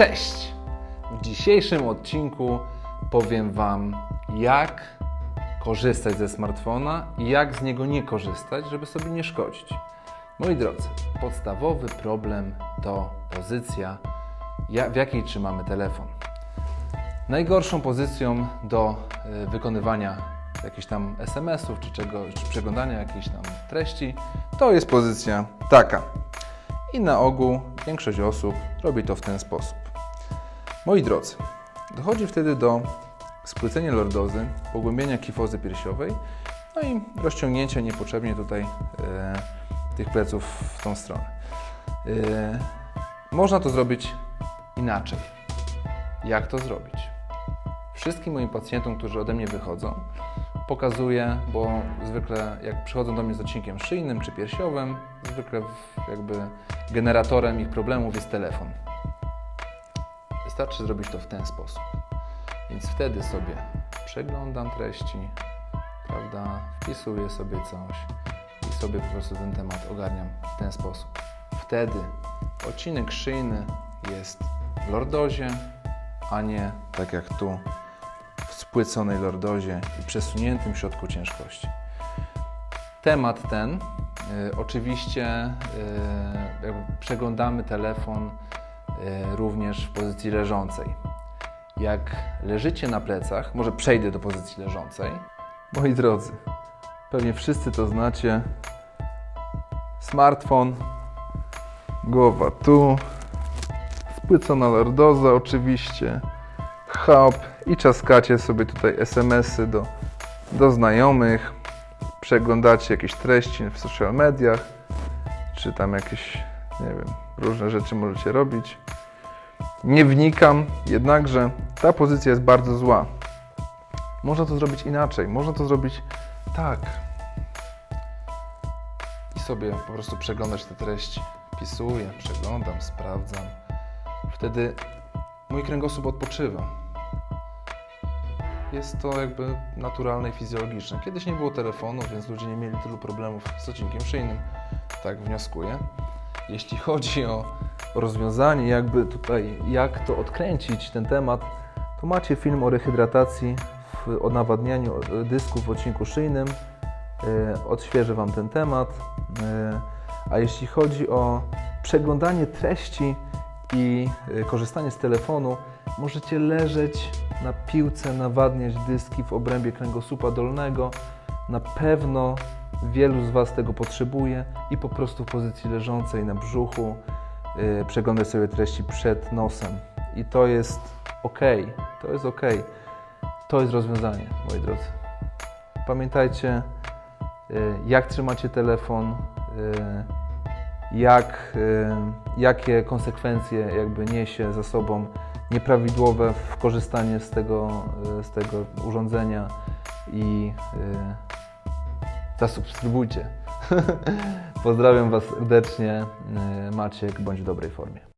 Cześć! W dzisiejszym odcinku powiem Wam, jak korzystać ze smartfona i jak z niego nie korzystać, żeby sobie nie szkodzić. Moi drodzy, podstawowy problem to pozycja, ja- w jakiej trzymamy telefon. Najgorszą pozycją do y, wykonywania jakichś tam SMS-ów czy, czy przeglądania jakiejś tam treści to jest pozycja taka. I na ogół większość osób robi to w ten sposób. Moi drodzy, dochodzi wtedy do spłycenia lordozy, pogłębienia kifozy piersiowej, no i rozciągnięcia niepotrzebnie tutaj e, tych pleców w tą stronę. E, można to zrobić inaczej. Jak to zrobić? Wszystkim moim pacjentom, którzy ode mnie wychodzą, pokazuję, bo zwykle jak przychodzą do mnie z odcinkiem szyjnym czy piersiowym, zwykle jakby generatorem ich problemów jest telefon. Wystarczy zrobić to w ten sposób. Więc wtedy sobie przeglądam treści, prawda, wpisuję sobie coś i sobie po prostu ten temat ogarniam w ten sposób. Wtedy odcinek szyjny jest w lordozie, a nie tak jak tu w spłyconej lordozie i przesuniętym środku ciężkości. Temat ten, y, oczywiście y, przeglądamy telefon również w pozycji leżącej. Jak leżycie na plecach, może przejdę do pozycji leżącej. Moi drodzy, pewnie wszyscy to znacie. Smartfon, głowa tu, spłycona lordoza oczywiście, hop i czaskacie sobie tutaj SMS-y do, do znajomych, przeglądacie jakieś treści w social mediach, czy tam jakieś, nie wiem, różne rzeczy możecie robić. Nie wnikam, jednakże ta pozycja jest bardzo zła. Można to zrobić inaczej, można to zrobić tak. I sobie po prostu przeglądać te treści. Pisuję, przeglądam, sprawdzam. Wtedy mój kręgosłup odpoczywa. Jest to jakby naturalne i fizjologiczne. Kiedyś nie było telefonu, więc ludzie nie mieli tylu problemów z odcinkiem szyjnym. Tak wnioskuję. Jeśli chodzi o rozwiązanie, jakby tutaj, jak to odkręcić ten temat, to macie film o rehydratacji, w, o nawadnianiu e, dysków w odcinku szyjnym. E, Odświeżę Wam ten temat. E, A jeśli chodzi o przeglądanie treści i korzystanie z telefonu, możecie leżeć na piłce, nawadniać dyski w obrębie kręgosłupa dolnego. Na pewno wielu z Was tego potrzebuje i po prostu w pozycji leżącej na brzuchu yy, przeglądać sobie treści przed nosem. I to jest ok, to jest ok. To jest rozwiązanie, moi drodzy. Pamiętajcie, yy, jak trzymacie telefon, yy, jak, yy, jakie konsekwencje jakby niesie za sobą nieprawidłowe w korzystanie z tego, yy, z tego urządzenia i yy, zasubskrybujcie. Pozdrawiam Was serdecznie. Yy, Maciek, bądź w dobrej formie.